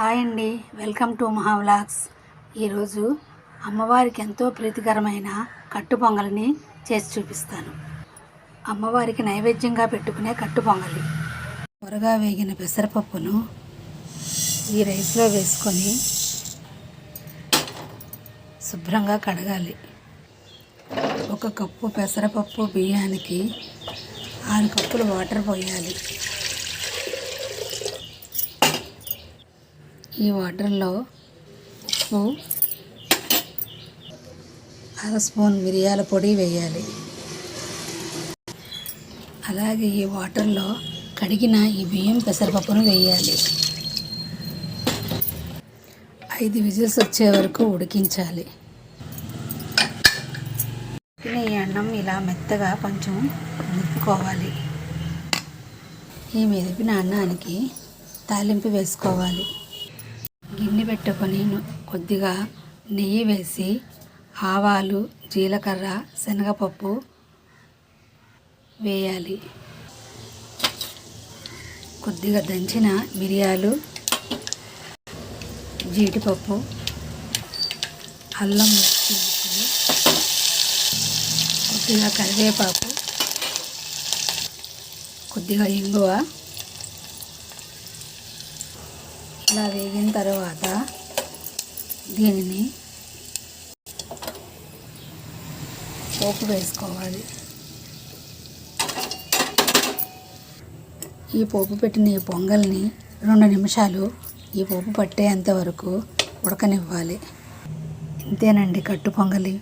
Hi అండి. Welcome to మహావ్లాగ్స్ ఈరోజు అమ్మవారికి ఎంతో ప్రీతికరమైన కట్టు పొంగల్ని చేసి చూపిస్తాను. అమ్మవారికి నైవేద్యంగా పెట్టుకునే కట్టు పొంగలి. త్వరగా వేగిన పెసరపప్పును ఈ రైస్లో వేసుకొని శుభ్రంగా కడగాలి. ఒక కప్పు పెసరపప్పు బియ్యానికి ఆరు కప్పులు వాటర్ పోయాలి. ఈ వాటర్లో ఉప్పు అర స్పూన్ మిరియాల పొడి వేయాలి. అలాగే ఈ వాటర్లో కడిగిన ఈ బియ్యం పెసరపప్పును వేయాలి. ఐదు విజిల్స్ వచ్చే వరకు ఉడికించాలి. ఈ అన్నం ఇలా మెత్తగా కొంచెం మెదుపుకోవాలి. ఈ మెదిపిన అన్నానికి తాలింపు వేసుకోవాలి. గిన్నె పెట్టుకొని కొద్దిగా నెయ్యి వేసి ఆవాలు జీలకర్ర శనగపప్పు వేయాలి. కొద్దిగా దంచిన మిరియాలు జీడిపప్పు అల్లం కొద్దిగా కరివేపాకు కొద్దిగా ఇంగువ ఇలా వేగిన తర్వాత దీనిని పోపు వేసుకోవాలి. ఈ పోపు పెట్టిన ఈ పొంగల్ని రెండు నిమిషాలు ఈ పోపు పట్టేంత వరకు ఉడకనివ్వాలి. ఇంతేనండి కట్టు పొంగలి.